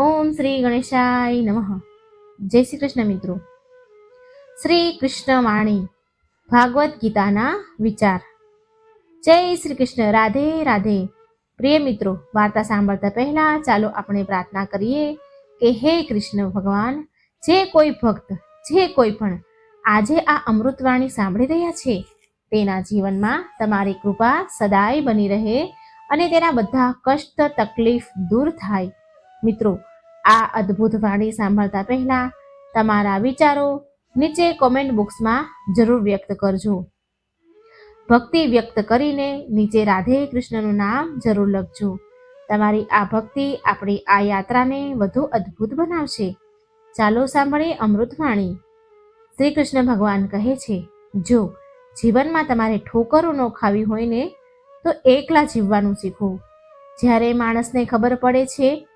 ઓમ શ્રી ગણેશાય નમઃ. જય શ્રી કૃષ્ણ મિત્રો. શ્રી કૃષ્ણ વાણી ભાગવત ગીતાના વિચાર. જય શ્રી કૃષ્ણ, રાધે રાધે. પ્રિય મિત્રો, વાર્તા સાંભળતા પહેલા ચાલો આપણે પ્રાર્થના કરીએ કે હે કૃષ્ણ ભગવાન, જે કોઈ ભક્ત, જે કોઈ પણ આજે આ અમૃતવાણી સાંભળી રહ્યા છે, તેના જીવનમાં તમારી કૃપા સદાય બની રહે અને તેના બધા કષ્ટ તકલીફ દૂર થાય. મિત્રો આ અદ્ભુત વાણી સાંભળતા પહેલા તમારા વિચારો નીચે કોમેન્ટ બોક્સમાં જરૂર વ્યક્ત કરજો. ભક્તિ વ્યક્ત કરીને નીચે રાધે કૃષ્ણનું નામ જરૂર લખજો. તમારી આ ભક્તિ આપણી આ યાત્રાને વધુ અદ્ભુત બનાવશે. ચાલો સાંભળીએ અમૃતવાણી શ્રી કૃષ્ણ ભગવાન કહે છે, જો જીવનમાં તમારે ઠોકરો ન ખાવી હોય ને, તો એકલા જીવવાનું શીખો. જ્યારે માણસને ખબર પડે છે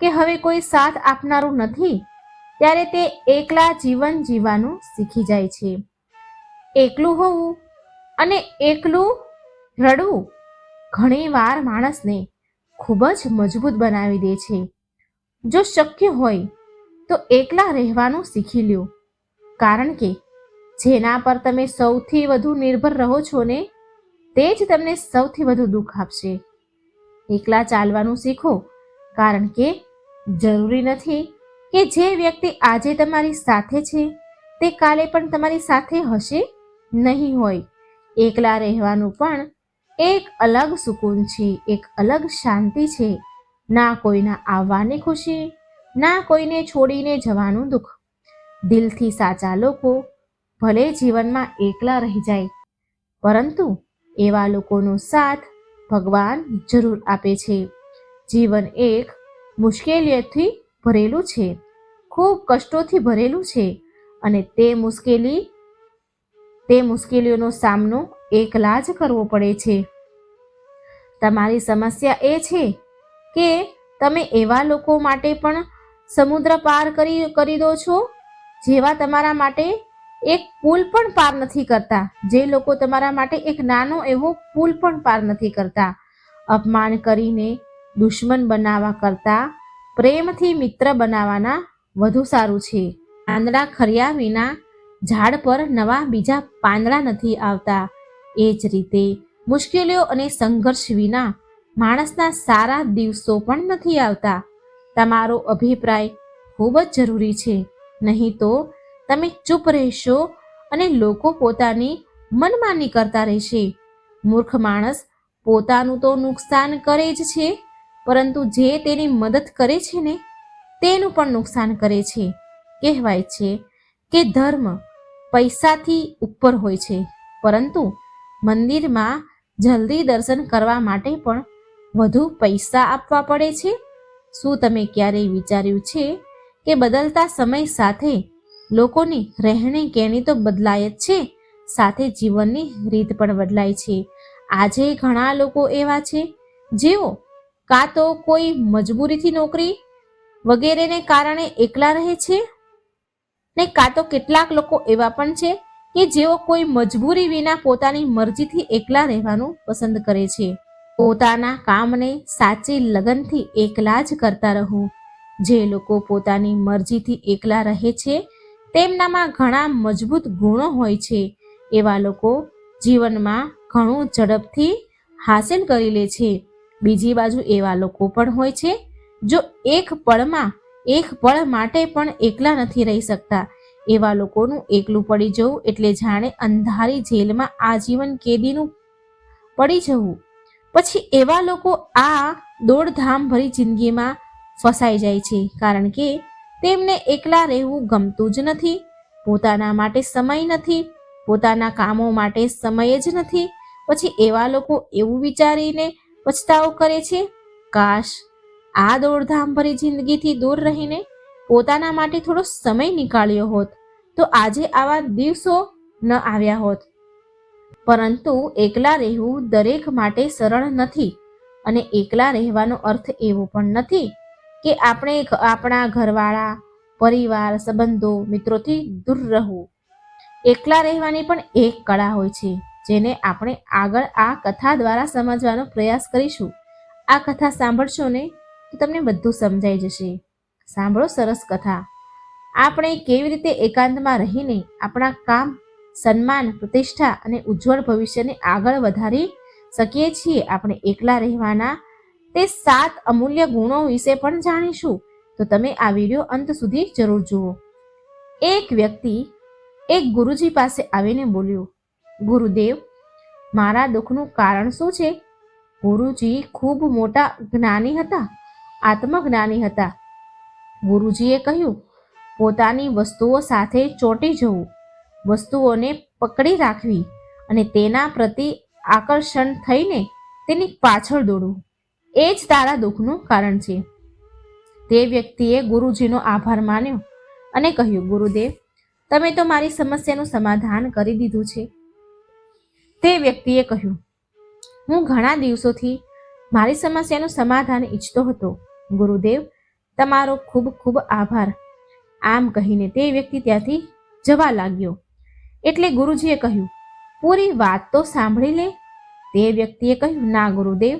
કે હવે કોઈ સાથ આપનારું નથી? ત્યારે તે એકલા જીવન જીવવાનું શીખી જાય છે. એકલું હોવું અને એકલું રડવું ઘણીવાર માણસને ખૂબ જ મજબૂત બનાવી દે છે. જો શક્ય હોય, તો એકલા રહેવાનું શીખી લ્યો. કારણ કે જેના પર તમે સૌથી વધુ નિર્ભર રહો છો ને, તે જ તમને સૌથી વધુ દુઃખ આપશે. એકલા ચાલવાનું શીખો, કારણ કે જરૂરી નથી કે જે વ્યક્તિ આજે તમારી સાથે છે, તે કાલે પણ તમારી સાથે હશે? નહીં હોય. એકલા રહેવાનું પણ એક અલગ સુકૂન છે, એક અલગ શાંતિ છે. ના કોઈના આવવાની ખુશી, ના કોઈને છોડીને જવાનું દુઃખ. દિલથી સાચા લોકો ભલે જીવનમાં એકલા રહી જાય, પરંતુ એવા લોકોનો સાથ ભગવાન જરૂર આપે છે. જીવન એક મુશ્કેલીઓથી ભરેલું છે. ખૂબ કષ્ટોથી ભરેલું છે અને તે મુશ્કેલી, તે મુશ્કેલીઓનો સામનો એકલા જ કરવો પડે છે. તમારી સમસ્યા એ છે કે તમે એવા લોકો માટે પણ સમુદ્ર પાર કરી કરી દો છો, જેવા તમારા માટે એક પુલ પણ પાર નથી કરતા. જે લોકો તમારા માટે એક નાનો એવો પુલ પણ પાર નથી કરતા. અપમાન કરીને દુશ્મન બનાવવા કરતાં પ્રેમથી મિત્ર બનાવવાના વધુ સારું છે. આંદડા ખર્યા વિના ઝાડ પર નવા બીજા પાંદડા નથી આવતા. એ જ રીતે મુશ્કેલીઓ અને સંઘર્ષ વિના માણસના સારા દિવસો પણ નથી આવતા. તમારો અભિપ્રાય ખૂબ જ જરૂરી છે. નહીં તો તમે ચૂપ રહેશો અને લોકો પોતાની મનમાની કરતા રહેશે. મૂર્ખ માણસ પોતાનું તો નુકસાન કરે જ છે. પરંતુ જે તેની મદદ કરે છે ને, તેનું પણ નુકસાન કરે છે. કહેવાય છે કે ધર્મ પૈસાથી ઉપર હોય છે, પરંતુ મંદિરમાં જલ્દી દર્શન કરવા માટે પણ વધુ પૈસા આપવા પડે છે. શું તમે ક્યારેય વિચાર્યું છે કે બદલતા સમય સાથે લોકોની રહેણી કહેણી તો બદલાય જ છે, સાથે જીવનની રીત પણ બદલાય છે? આજે ઘણા લોકો એવા છે જેઓ કાં તો કોઈ મજબૂરીથી નોકરી વગેરેને કારણે એકલા રહે છે? ને કાં તો કેટલાક લોકો એવા પણ છે કે જેઓ કોઈ મજબૂરી વિના પોતાની મરજીથી એકલા રહેવાનું પસંદ કરે છે. પોતાના કામને સાચી લગનથી એકલા જ કરતા રહો. જે લોકો પોતાની મરજીથી એકલા રહે છે, તેમનામાં ઘણા મજબૂત ગુણો હોય છે. એવા લોકો જીવનમાં ઘણું ઝડપથી હાંસિલ કરી લે છે. બીજી બાજુ એવા લોકો પણ હોય છે, જો એક પળમાં, એક પળ માટે પણ એકલા નથી રહી શકતા. એવા લોકોનું એકલું પડી જવું એટલે જાણે અંધારી જેલમાં આજીવન કેદીનું પડી જવું. પછી એવા લોકો આ દોડધામ ભરી જિંદગીમાં ફસાઈ જાય છે, કારણ કે તેમને એકલા રહેવું ગમતું જ નથી, પોતાના માટે સમય નથી, પોતાના કામો માટે સમય જ નથી. પછી એવા લોકો એવું વિચારીને પછતાવો કરે છે? કાશ આ દોડધામ ભરી જિંદગીથી દૂર રહીને પોતાના માટે થોડો સમય નીકાળ્યો હોત, તો આજે આવા દિવસો ન આવ્યા હોત. પરંતુ એકલા રહેવું દરેક માટે સરળ નથી અને એકલા રહેવાનો અર્થ એવો પણ નથી કે આપણે આપણા ઘરવાળા, પરિવાર, સંબંધો, મિત્રોથી દૂર રહેવું. એકલા રહેવાની પણ એક કળા હોય છે. જેને આપણે આગળ આ કથા દ્વારા સમજવાનો પ્રયાસ કરીશું. આ કથા સાંભળશો ને તો તમને બધું સમજાઈ જશે. સાંભળો સરસ કથા. આપણે કેવી રીતે એકાંતમાં રહીને આપણા કામ, સન્માન, પ્રતિષ્ઠા અને ઉજ્જવળ ભવિષ્યને આગળ વધારી શકીએ છીએ આપણે એકલા રહેવાના, તે સાત અમૂલ્ય ગુણો વિશે પણ જાણીશું. તો તમે આ વીડિયો અંત સુધી જરૂર જુઓ. એક વ્યક્તિ એક ગુરુજી પાસે આવીને બોલ્યો ગુરુદેવ, મારા દુઃખનું કારણ શું છે? ગુરુજી ખૂબ મોટા જ્ઞાની હતા, આત્મજ્ઞાની હતા. ગુરુજીએ કહ્યું, પોતાની વસ્તુઓ સાથે ચોંટી જવું, વસ્તુઓને પકડી રાખવી અને તેના પ્રતિ આકર્ષણ થઈને તેની પાછળ દોડવું. એ જ તારા દુઃખનું કારણ છે. તે વ્યક્તિએ ગુરુજીનો આભાર માન્યો અને કહ્યું, ગુરુદેવ, તમે તો મારી સમસ્યાનું સમાધાન કરી દીધું છે. તે વ્યક્તિએ કહ્યું, હું ઘણા દિવસોથી મારી સમસ્યાનું સમાધાન ઈચ્છતો હતો. ગુરુદેવ, તમારો ખૂબ ખૂબ આભાર. આમ કહીને તે વ્યક્તિ ત્યાંથી જવા લાગ્યો. એટલે ગુરુજીએ કહ્યું, પૂરી વાત તો સાંભળી લે. તે વ્યક્તિએ કહ્યું, ના ગુરુદેવ,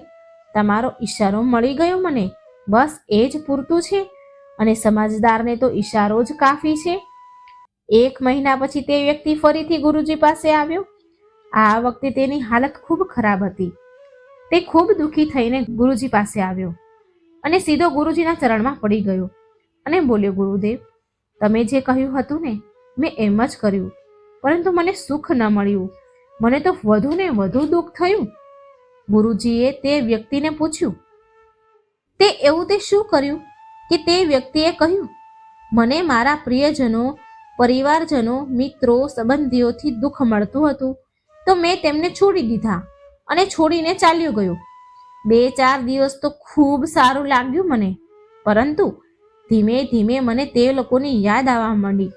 તમારો ઈશારો મળી ગયો મને. બસ એ જ પૂરતું છે. અને સમજદારને તો ઈશારો જ કાફી છે. એક મહિના પછી તે વ્યક્તિ ફરીથી ગુરુજી પાસે આવ્યો. આ વખતે તેની હાલત ખૂબ ખરાબ હતી. તે ખૂબ દુઃખી થઈને ગુરુજી પાસે આવ્યો અને સીધો ગુરુજીના ચરણમાં પડી ગયો અને બોલ્યો, ગુરુદેવ, તમે જે કહ્યું હતું ને, મેં એમ જ કર્યું. પરંતુ મને સુખ ન મળ્યું. મને તો વધુ ને વધુ દુઃખ થયું. ગુરુજીએ તે વ્યક્તિને પૂછ્યું, તે એવું તે શું કર્યું કે તે વ્યક્તિએ કહ્યું, મને મારા પ્રિયજનો, પરિવારજનો, મિત્રો, સંબંધીઓથી દુઃખ મળતું હતું. તો મેં તેમને છોડી દીધા અને છોડીને ચાલ્યો ગયો. બે ચાર દિવસ તો ખૂબ સારું લાગ્યું મને, પરંતુ ધીમે ધીમે મને તે લોકોની યાદ આવવા માંડી.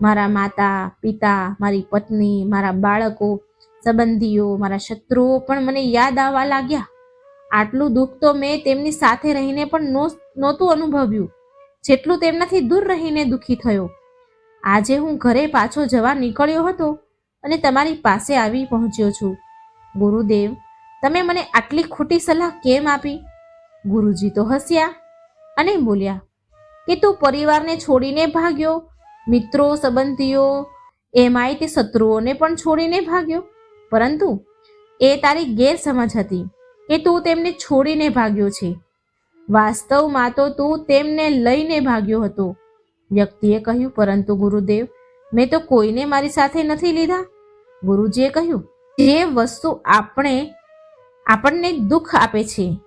મારા માતા, પિતા, મારી પત્ની, મારા બાળકો, સંબંધીઓ, મારા શત્રુઓ પણ મને યાદ આવવા લાગ્યા. આટલું દુઃખ તો મેં તેમની સાથે રહીને પણ નહોતું અનુભવ્યું. જેટલું તેમનાથી દૂર રહીને દુઃખી થયો. આજે હું ઘરે પાછો જવા નીકળ્યો હતો અને તમારી પાસે આવી પહોંચ્યો છું. ગુરુદેવ, તમે મને આટલી ખોટી સલાહ કેમ આપી? ગુરુજી તો હસ્યા અને બોલ્યા, કે તું પરિવારને છોડીને ભાગ્યો? મિત્રો, સંબંધીઓ, એમાંય તે શત્રુઓને પણ છોડીને ભાગ્યો? પરંતુ એ તારી ગેરસમજ હતી કે તું તેમને છોડીને ભાગ્યો છે. વાસ્તવમાં તો તું તેમને લઈને ભાગ્યો હતો. વ્યક્તિએ કહ્યું, પરંતુ ગુરુદેવ, મેં તો કોઈને મારી સાથે નથી લીધા. ગુરુજીએ કહ્યું, જે વસ્તુ આપણે, આપણને દુઃખ આપે છે,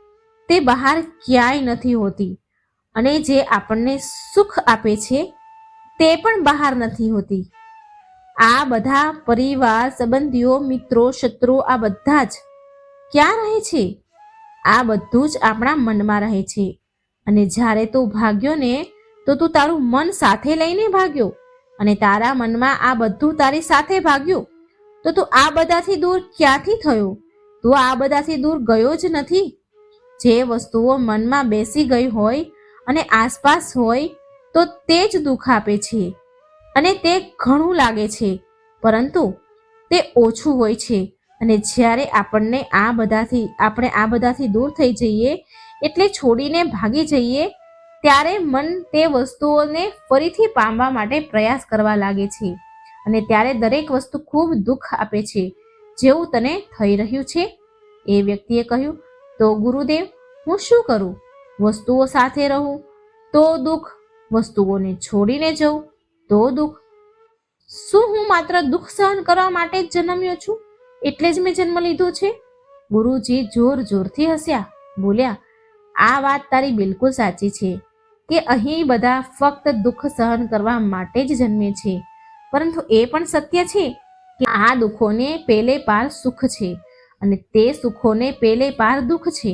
તે બહાર ક્યાંય નથી હોતી. અને જે આપણને સુખ આપે છે, તે પણ બહાર નથી હોતી. આ બધા પરિવાર, સંબંધીઓ, મિત્રો શત્રુઓ આ બધા જ ક્યાં રહે છે? આ બધું જ આપણા મનમાં રહે છે. અને જ્યારે તું ભાગ્યો ને તો તું તારું મન સાથે લઈને ભાગ્યો. અને તારા મનમાં આ બધું તારી સાથે ભાગ્યું. તો તું આ બધાથી દૂર ક્યાંથી થયો? તું આ બધાથી દૂર ગયો જ નથી? જે વસ્તુઓ મનમાં બેસી ગઈ હોય અને આસપાસ હોય, તો તે જ દુઃખ આપે છે. અને તે ઘણું લાગે છે, પરંતુ તે ઓછું હોય છે. અને જ્યારે આપણને આ બધાથી, આપણે આ બધાથી દૂર થઈ જઈએ, એટલે છોડીને ભાગી જઈએ, ત્યારે મન તે વસ્તુઓને ફરીથી પામવા માટે પ્રયાસ કરવા લાગે છે. અને ત્યારે દરેક વસ્તુ ખૂબ દુઃખ આપે છે, જેવું તને થઈ રહ્યું છે? એ વ્યક્તિએ કહ્યું, તો ગુરુદેવ, હું શું કરું? વસ્તુઓ સાથે રહું? તો દુઃખ? વસ્તુઓને છોડીને જઉં? તો દુઃખ? શું હું માત્ર દુઃખ સહન કરવા માટે જ જન્મ્યો છું? એટલે જ મેં જન્મ લીધો છે? ગુરુજી જોર જોરથી હસ્યા, બોલ્યા, આ વાત તારી બિલકુલ સાચી છે કે અહીં બધા ફક્ત દુઃખ સહન કરવા માટે જ જન્મે છે. પરંતુ એ પણ સત્ય છે કે આ દુઃખોને પેલે પાર સુખ છે અને તે સુખોને પેલે પાર દુઃખ છે.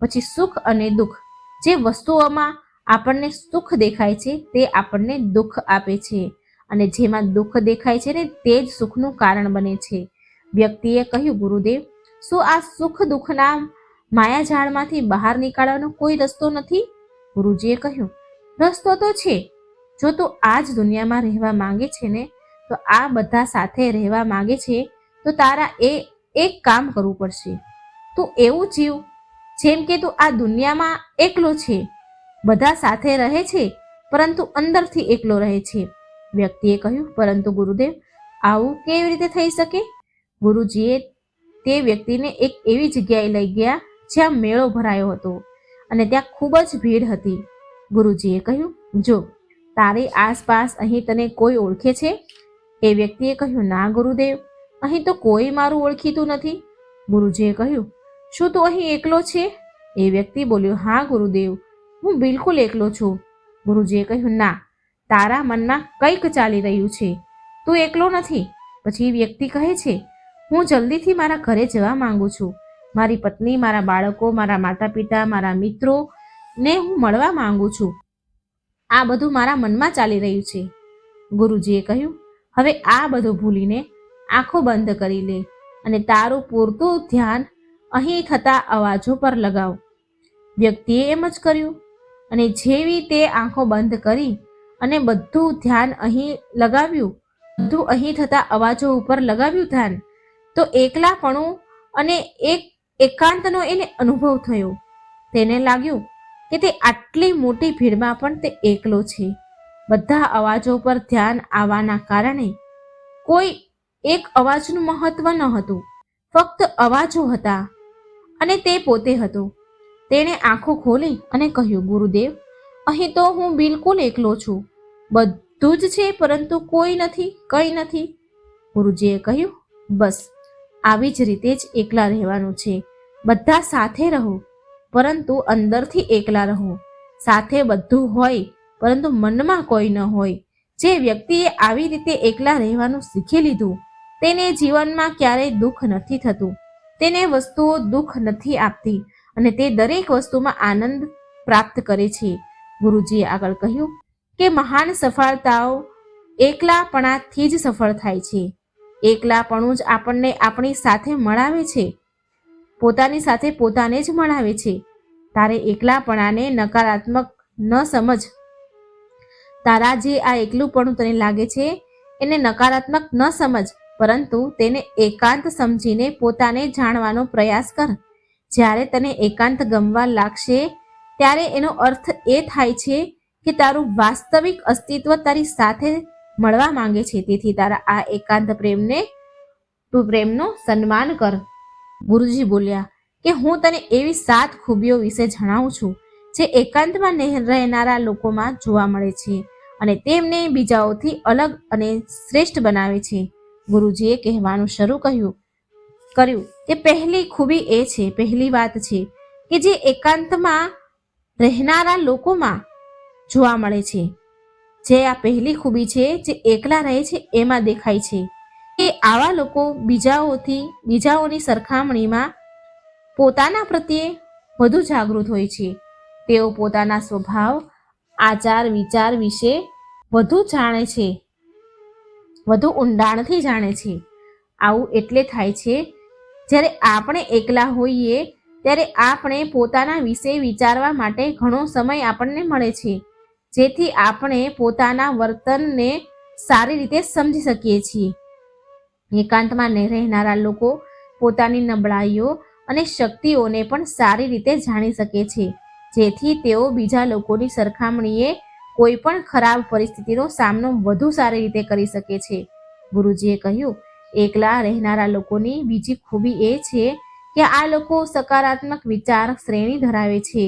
પછી સુખ અને દુઃખ જે વસ્તુઓમાં આપણને સુખ દેખાય છે તે આપણને દુઃખ આપે છે અને જેમાં દુઃખ દેખાય છે ને તે જ સુખનું કારણ બને છે. વ્યક્તિએ કહ્યું, ગુરુદેવ, શું આ સુખ દુઃખના માયાજાળમાંથી બહાર નીકળવાનો કોઈ રસ્તો નથી? ગુરુજીએ કહ્યું, રસ્તો તો છે. જો તું આ જ દુનિયામાં રહેવા માંગે છે ને તો આ બધા સાથે રહેવા માંગે છે, તો તારા એ એક કામ કરવું પડશે. તું એવું જીવ, જેમ કે તું આ દુનિયામાં એકલો છે. બધા સાથે રહે છે, પરંતુ અંદરથી એકલો રહે છે. વ્યક્તિએ કહ્યું, પરંતુ ગુરુદેવ, આવું કેવી રીતે થઈ શકે? ગુરુજીએ તે વ્યક્તિને એક એવી જગ્યાએ લઈ ગયા, જ્યાં મેળો ભરાયો હતો અને ત્યાં ખૂબ જ ભીડ હતી. ગુરુજીએ કહ્યું, જો તારી આસપાસ અહીં તને કોઈ ઓળખે છે એ વ્યક્તિએ કહ્યું, ના, ગુરુદેવ, અહીં તો કોઈ મારું ઓળખીતું નથી. ગુરુજીએ કહ્યું, શું તું અહીં એકલો છે? એ વ્યક્તિ બોલ્યો, હા, ગુરુદેવ, હું બિલકુલ એકલો છું. ગુરુજીએ કહ્યું, ના, તારા મનમાં કંઈક ચાલી રહ્યું છે. તું એકલો નથી. પછી વ્યક્તિ કહે છે, હું જલ્દીથી મારા ઘરે જવા માંગુ છું. મારી પત્ની, મારા બાળકો, મારા માતા પિતા મારા મિત્રો ને હું મળવા માંગુ છું. આ બધું મારા મનમાં ચાલી રહ્યું છે. ગુરુજીએ કહ્યું હવે આ બધું ભૂલીને આંખો બંધ કરી લે અને તારું પૂરતું ધ્યાન અહીં થતા અવાજો પર લગાવ. વ્યક્તિએ એમ જ કર્યું અને જેવી તે આંખો બંધ કરી અને બધું ધ્યાન અહીં લગાવ્યું, બધું અહીં થતા અવાજો ઉપર લગાવ્યું ધ્યાન, તો એકલાપણું અને એક એકાંતનો એને અનુભવ થયો. તેને લાગ્યું કે તે આટલી મોટી ભીડમાં પણ તે એકલો છે. બધા અવાજો પર ધ્યાન આવવાના કારણે કોઈ એક અવાજનું મહત્વ ન હતું. ફક્ત અવાજો હતા અને તે પોતે હતો. તેણે આંખો ખોલી અને કહ્યું, ગુરુદેવ, અહીં તો હું બિલકુલ એકલો છું. બધું જ છે, પરંતુ કોઈ નથી, કંઈ નથી. ગુરુજીએ કહ્યું, બસ, આવી જ રીતે જ એકલા રહેવાનું છે. બધા સાથે રહો, પરંતુ અંદરથી એકલા રહો. સાથે બધું હોય પરંતુ મનમાં કોઈ ન હોય. જે વ્યક્તિએ આવી રીતે એકલા રહેવાનું શીખી લીધું, તેને જીવનમાં ક્યારેય દુઃખ નથી થતું. તેને વસ્તુઓ દુઃખ નથી આપતી અને તે દરેક વસ્તુમાં આનંદ પ્રાપ્ત કરે છે. ગુરુજીએ આગળ કહ્યું કે મહાન સફળતાઓ એકલાપણાથી જ સફળ થાય છે. એકલાપણું જ આપણને આપણી સાથે મળાવે છે. પોતાની સાથે પોતાને જ મળાવે છે. તારે એકલાપણાને નકારાત્મક ન સમજ તારા જે આ એકલુંપણું તને લાગે છે, એને નકારાત્મક ન સમજ, પરંતુ તેને એકાંત સમજીને પોતાને જાણવાનો પ્રયાસ કર. જ્યારે તને એકાંત ગમવા લાગશે, ત્યારે એનો અર્થ એ થાય છે કે તારું વાસ્તવિક અસ્તિત્વ તારી સાથે મળવા માંગે છે. તેથી તારા આ એકાંત પ્રેમને, તું પ્રેમનું સન્માન કર. ગુરુજી બોલ્યા, કે હું તને એવી સાત ખૂબીઓ વિશે જણાવું છું, જે એકાંતમાં રહેનારા લોકોમાં જોવા મળે છે. અને તેમને બીજાઓથી અલગ અને શ્રેષ્ઠ બનાવે છે. ગુરુજીએ કહેવાનું શરૂ કર્યું કર્યું. કે પહેલી ખૂબી એ છે, પહેલી વાત છે કે જે એકાંતમાં રહેનારા લોકોમાં જોવા મળે છે. જે આ પહેલી ખૂબી છે, જે એકલા રહે છે, એમાં દેખાય છે કે આવા લોકો બીજાઓથી, બીજાઓની સરખામણીમાં પોતાના પ્રત્યે વધુ જાગૃત હોય છે. તેઓ પોતાના સ્વભાવ આચાર, વિચાર વિશે વધુ જાણે છે. વધુ ઊંડાણથી જાણે છે. આવું એટલે થાય છે, જ્યારે આપણે એકલા હોઈએ, ત્યારે આપણે પોતાના વિશે વિચારવા માટે ઘણો સમય આપણને મળે છે, જેથી આપણે પોતાના વર્તનને સારી રીતે સમજી શકીએ છીએ. એકાંતમાં રહેનારા લોકો પોતાની નબળાઈઓ અને શક્તિઓને પણ સારી રીતે જાણી શકે છે. જેથી તેઓ બીજા લોકોની સરખામણીએ કોઈ પણ ખરાબ પરિસ્થિતિનો સામનો વધુ સારી રીતે કરી શકે છે. ગુરુજીએ કહ્યું, એકલા રહેનારા લોકોની બીજી ખૂબી એ છે કે આ લોકો સકારાત્મક વિચાર શ્રેણી ધરાવે છે.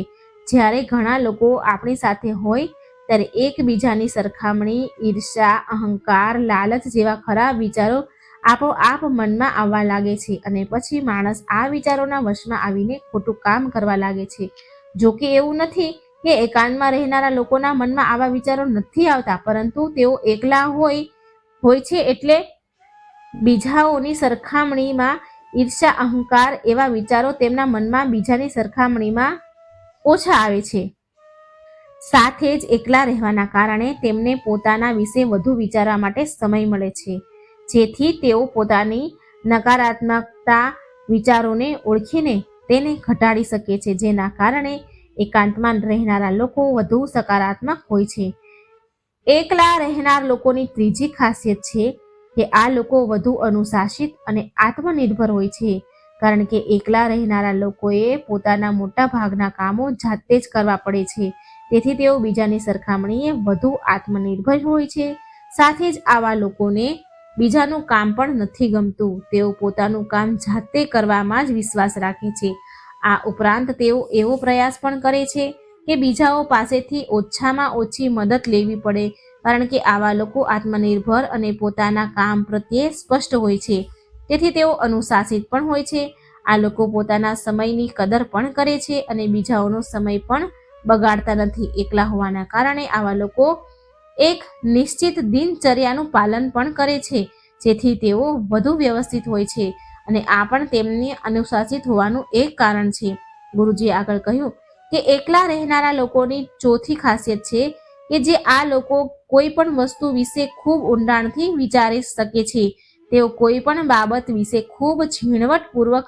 જ્યારે ઘણા લોકો આપણી સાથે હોય, ત્યારે એકબીજાની સરખામણી ઈર્ષા અહંકાર, લાલચ જેવા ખરાબ વિચારો આપોઆપ મનમાં આવવા લાગે છે અને પછી માણસ આ વિચારોના વશમાં આવીને ખોટું કામ કરવા લાગે છે. જો કે એવું નથી કે એકાંતમાં રહેનારા લોકોના મનમાં આવા વિચારો નથી આવતા, પરંતુ તેઓ એકલા હોય હોય છે એટલે બીજાઓની સરખામણીમાં ઈર્ષા અહંકાર એવા વિચારો તેમના મનમાં બીજાની સરખામણીમાં ઓછા આવે છે. સાથે જ એકલા રહેવાના કારણે તેમને પોતાના વિશે વધુ વિચારવા માટે સમય મળે છે. જેથી તેઓ પોતાની નકારાત્મકતા વિચારોને ઓળખીને તેને ઘટાડી શકે છે, જેના કારણે એકાંતમાં રહેનારા લોકો વધુ સકારાત્મક હોય છે. એકલા રહેનાર લોકોની ત્રીજી ખાસિયત છે કે આ લોકો વધુ અનુશાસિત અને આત્મનિર્ભર હોય છે, કારણ કે એકલા રહેનારા લોકોએ પોતાના મોટા ભાગના કામો જાતે જ કરવા પડે છે. તેથી તેઓ બીજાની સરખામણીએ વધુ આત્મનિર્ભર હોય છે. સાથે જ આવા લોકોને બીજાનું કામ પણ નથી ગમતું. તેઓ પોતાનું કામ જાતે કરવામાં જ વિશ્વાસ રાખે છે. આ ઉપરાંત તેઓ એવો પ્રયાસ પણ કરે છે કે બીજાઓ પાસેથી ઓછામાં ઓછી મદદ લેવી પડે, કારણ કે આવા લોકો આત્મનિર્ભર અને પોતાના કામ પ્રત્યે સ્પષ્ટ હોય છે. તેથી તેઓ અનુશાસિત પણ હોય છે. આ લોકો પોતાના સમયની કદર પણ કરે છે અને બીજાઓનો સમય પણ બગાડતા નથી. એકલા હોવાના કારણે આવા લોકો એક નિશ્ચિત દિનચર્યાનું પાલન પણ કરે છે. જેથી તેઓ વધુ વ્યવસ્થિત હોય છે અને આ પણ તેમને અનુશાસિત હોવાનું એક કારણ છે. ગુરુજીએ આગળ કહ્યું કે એકલા રહેનારા લોકોની ચોથી ખાસિયત છે કે જે આ લોકો કોઈ પણ વસ્તુ વિશે ખૂબ ઊંડાણથી વિચારી શકે છે. તેઓ કોઈ પણ બાબત વિશે ખૂબ ઝીણવટપૂર્વક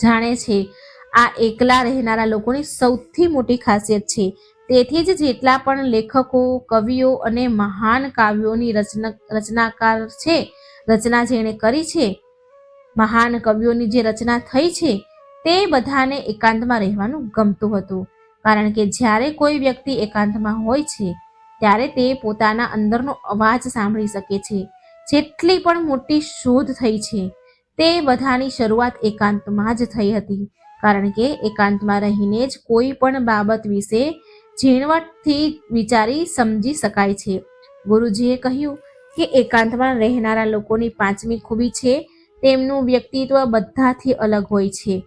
જાણે છે. આ એકલા રહેનારા લોકોની સૌથી મોટી ખાસિયત છે તેથી જ જેટલા પણ લેખકો, કવિઓ અને મહાન કાવ્યોની રચના, રચનાકાર છે, રચના જેણે કરી છે, મહાન કવિઓની જે રચના થઈ છે, તે બધાને એકાંતમાં રહેવાનું ગમતું હતું. કારણ કે જ્યારે કોઈ વ્યક્તિ એકાંતમાં હોય છે, ત્યારે તે પોતાના અંદરનો અવાજ સાંભળી શકે છે. જેટલી પણ મોટી શોધ થઈ છે, તે બધાની શરૂઆત એકાંતમાં જ થઈ હતી. કારણ કે એકાંતમાં રહીને જ કોઈ પણ બાબત વિશે ઝીણવટથી વિચારી સમજી શકાય છે. ગુરુજીએ કહ્યું કે એકાંતમાં રહેનારા લોકોની પાંચમી ખૂબી છે, તેમનું વ્યક્તિત્વ બધાથી અલગ હોય છે.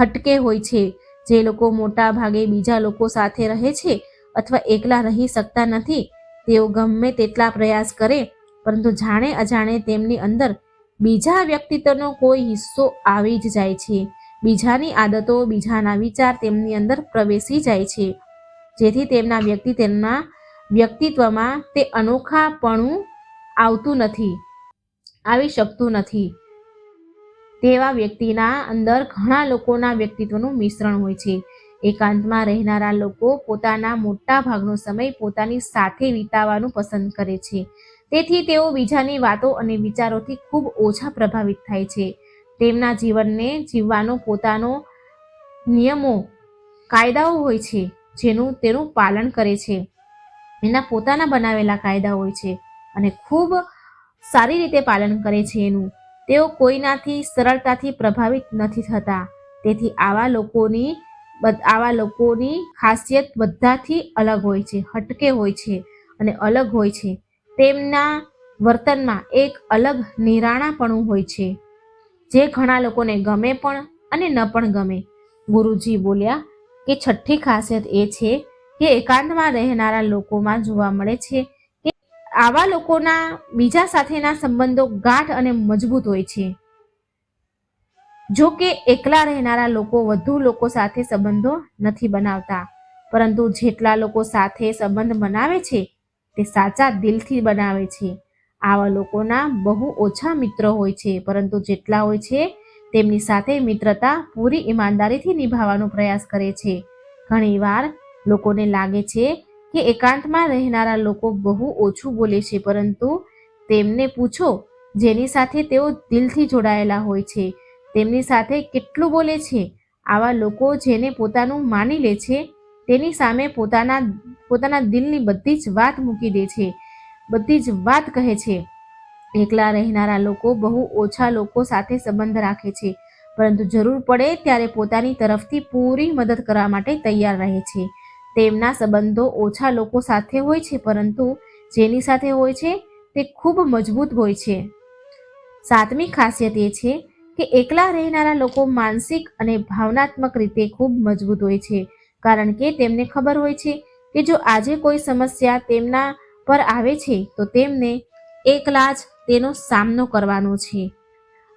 હટકે હોય છે. જે લોકો મોટા ભાગે બીજા લોકો સાથે રહે છે અથવા એકલા રહી શકતા નથી, તેઓ ગમે તેટલા પ્રયાસ કરે, પરંતુ જાણે અજાણે તેમની અંદર બીજા વ્યક્તિત્વનો કોઈ હિસ્સો આવી જ જાય છે. બીજાની આદતો, બીજાના વિચાર તેમની અંદર પ્રવેશી જાય છે. જેથી તેમના વ્યક્તિ તેમના વ્યક્તિત્વમાં તે અનોખાપણું આવતું નથી, આવી શકતું નથી. તેવા વ્યક્તિના અંદર ઘણા લોકોના વ્યક્તિત્વનું મિશ્રણ હોય છે. એકાંતમાં રહેનારા લોકો પોતાના મોટા ભાગનો સમય પોતાની સાથે વિતાવવાનું પસંદ કરે છે. તેથી તેઓ બીજાની વાતો અને વિચારોથી ખૂબ ઓછા પ્રભાવિત થાય છે. તેમના જીવનને જીવવાનો પોતાનો નિયમો, કાયદાઓ હોય છે. જેનું તેનું પાલન કરે છે. એના પોતાના બનાવેલા કાયદા હોય છે અને ખૂબ સારી રીતે પાલન કરે છે એનું. તેઓ કોઈનાથી સરળતાથી પ્રભાવિત નથી થતા. તેથી આવા લોકોની આવા લોકોની ખાસિયત બધાથી અલગ હોય છે, હટકે હોય છે અને અલગ હોય છે. તેમના વર્તનમાં એક અલગ નિરાણાપણું હોય છે. જે ઘણા લોકોને ગમે પણ અને ન પણ ગમે. ગુરુજી બોલ્યા કે છઠ્ઠી ખાસિયત એ છે કે એકાંતમાં રહેનારા લોકોમાં જોવા મળે છે કે આવા લોકોના બીજા સાથેના સંબંધો ગાઢ અને મજબૂત હોય છે. જો કે એકલા રહેનારા લોકો વધુ લોકો સાથે સંબંધો નથી બનાવતા, પરંતુ જેટલા લોકો સાથે સંબંધ બનાવે છે, તે સાચા દિલથી બનાવે છે. આવા લોકોના બહુ ઓછા મિત્રો હોય છે, પરંતુ જેટલા હોય છે તેમની સાથે મિત્રતા પૂરી ઈમાનદારીથી નિભાવવાનો પ્રયાસ કરે છે. ઘણીવાર લોકોને લાગે છે કે એકાંતમાં રહેનારા લોકો બહુ ઓછું બોલે છે, પરંતુ તેમને પૂછો, જેની સાથે તેઓ દિલથી જોડાયેલા હોય છે. તેમની સાથે કેટલું બોલે છે? આવા લોકો જેને પોતાનું માની લે છે, તેની સામે પોતાના પોતાના દિલની બધી જ વાત મૂકી દે છે, બધી જ વાત કહે છે. એકલા રહેનારા લોકો બહુ ઓછા લોકો સાથે સંબંધ રાખે છે. પરંતુ જરૂર પડે ત્યારે પોતાની તરફથી પૂરી મદદ કરવા માટે તૈયાર રહે છે. તેમના સંબંધો ઓછા લોકો સાથે હોય છે, પરંતુ જેની સાથે હોય છે તે ખૂબ મજબૂત હોય છે. સાતમી ખાસિયત એ છે કે એકલા રહેનારા લોકો માનસિક અને ભાવનાત્મક રીતે ખૂબ મજબૂત હોય છે, કારણ કે તેમને ખબર હોય છે કે જો આજે કોઈ સમસ્યા તેમના પર આવે છે, તો તેમને એકલા જ તેનો સામનો કરવાનો છે.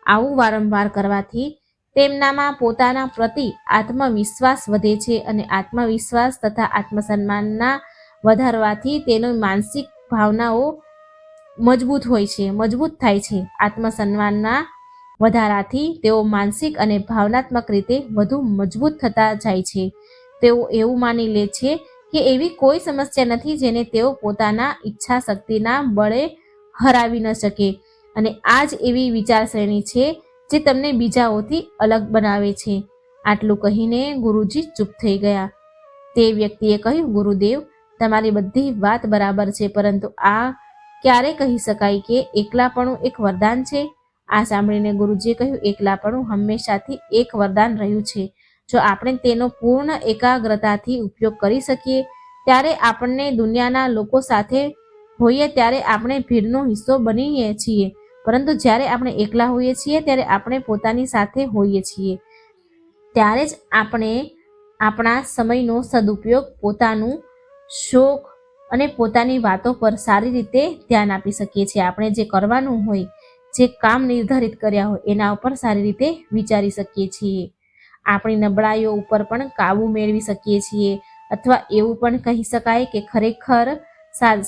આવું વારંવાર કરવાથી તેમનામાં પોતાના પ્રતિ આત્મવિશ્વાસ વધે છે અને આત્મવિશ્વાસ તથા આત્મસન્માનના વધારવાથી તેનો માનસિક ભાવનાઓ મજબૂત હોય છે, મજબૂત થાય છે. આત્મસન્માનના વધારાથી તેઓ માનસિક અને ભાવનાત્મક રીતે વધુ મજબૂત થતા જાય છે. તેઓ એવું માની લે છે કે એવી કોઈ સમસ્યા નથી જેને તેઓ પોતાના ઈચ્છા શક્તિના બળે હરાવી ન શકે. અને આ જ એવી વિચારસરણી છે જે તમને બીજાઓથી અલગ બનાવે છે. આટલું કહીને ગુરુજી ચૂપ થઈ ગયા. તે વ્યક્તિએ કહ્યું, ગુરુદેવ, તમારી બધી વાત બરાબર છે, પરંતુ આ ક્યારે કહી શકાય કે એકલાપણું એક વરદાન છે? આ સાંભળીને ગુરુજીએ કહ્યું, એકલાપણું હંમેશાથી એક વરદાન રહ્યું છે. જો આપણે તેનો પૂર્ણ એકાગ્રતાથી ઉપયોગ કરી શકીએ, ત્યારે આપણને દુનિયાના લોકો સાથે હોઈએ ત્યારે આપણે ભીડનો હિસ્સો બનીએ છીએ. પરંતુ જ્યારે આપણે એકલા હોઈએ છીએ, ત્યારે આપણે પોતાની સાથે હોઈએ છીએ. ત્યારે જ આપણે આપણા સમયનો સદુપયોગ પોતાનું શોખ અને પોતાની વાતો પર સારી રીતે ધ્યાન આપી શકીએ છીએ. આપણે જે કરવાનું હોય, જે કામ નિર્ધારિત કર્યા હોય, એના ઉપર સારી રીતે વિચારી શકીએ છીએ. આપણી નબળાઈઓ ઉપર પણ કાબુ મેળવી શકીએ છીએ. અથવા એવું પણ કહી શકાય કે ખરેખર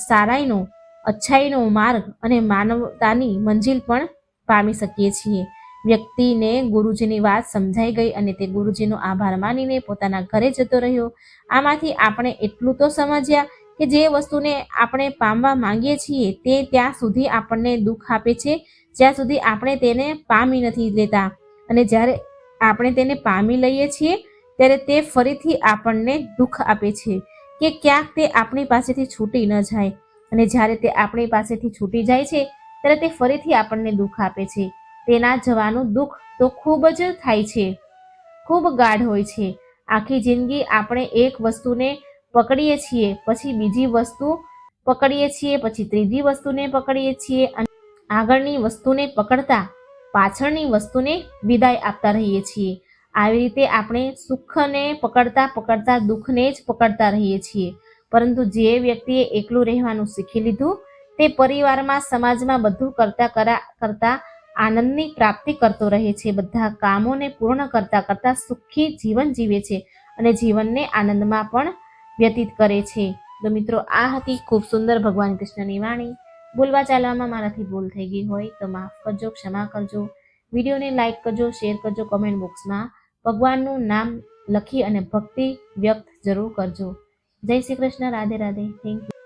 સારાઈનો, અચ્છાઈનો માર્ગ અને માનવતાની મંજિલ પણ પામી શકીએ છીએ. વ્યક્તિને ગુરુજીની વાત સમજાઈ ગઈ અને તે ગુરુજીનો આભાર માનીને પોતાના ઘરે જતો રહ્યો. આમાંથી આપણે એટલું તો સમજ્યા કે જે વસ્તુને આપણે પામવા માંગીએ છીએ તે ત્યાં સુધી આપણને દુઃખ આપે છે. જ્યાં સુધી આપણે તેને પામી નથી લેતા અને જ્યારે આપણે તેને પામી લઈએ છીએ, ત્યારે તે ફરીથી આપણને દુઃખ આપે છે. કે ક્યાંક તે આપણી પાસેથી છૂટી ન જાય અને જ્યારે તે આપણી પાસેથી છૂટી જાય છે, ત્યારે તે ફરીથી આપણને દુઃખ આપે છે. તેના જવાનું દુઃખ તો ખૂબ જ થાય છે. ખૂબ ગાઢ હોય છે. આખી જિંદગી આપણે એક વસ્તુને પકડીએ છીએ, પછી બીજી વસ્તુ પકડીએ છીએ, પછી ત્રીજી વસ્તુને પકડીએ છીએ અને આગળની વસ્તુને પકડતા પાછળની વસ્તુને વિદાય આપતા રહીએ છીએ. આવી રીતે આપણે સુખને પકડતા પકડતા, દુઃખને જ પકડતા રહીએ છીએ. પરંતુ જે વ્યક્તિએ એકલું રહેવાનું શીખી લીધું, તે પરિવારમાં, સમાજમાં બધું કરતા, કરા, કરતા આનંદની પ્રાપ્તિ કરતો રહે છે. બધા કામોને પૂર્ણ કરતા કરતા સુખી જીવન જીવે છે અને જીવનને આનંદમાં પણ વ્યતીત કરે છે. તો મિત્રો, આ હતી ખૂબ સુંદર ભગવાન કૃષ્ણની વાણી. બોલવા ચાલવામાં મારાથી ભૂલ થઈ ગઈ હોય તો માફ કરજો, ક્ષમા કરજો. વિડીયોને લાઈક કરજો, શેર કરજો, કમેન્ટ બોક્સમાં ભગવાનનું નામ લખી અને ભક્તિ વ્યક્ત જરૂર કરજો. જય શ્રી કૃષ્ણ, રાધે રાધે. Thank you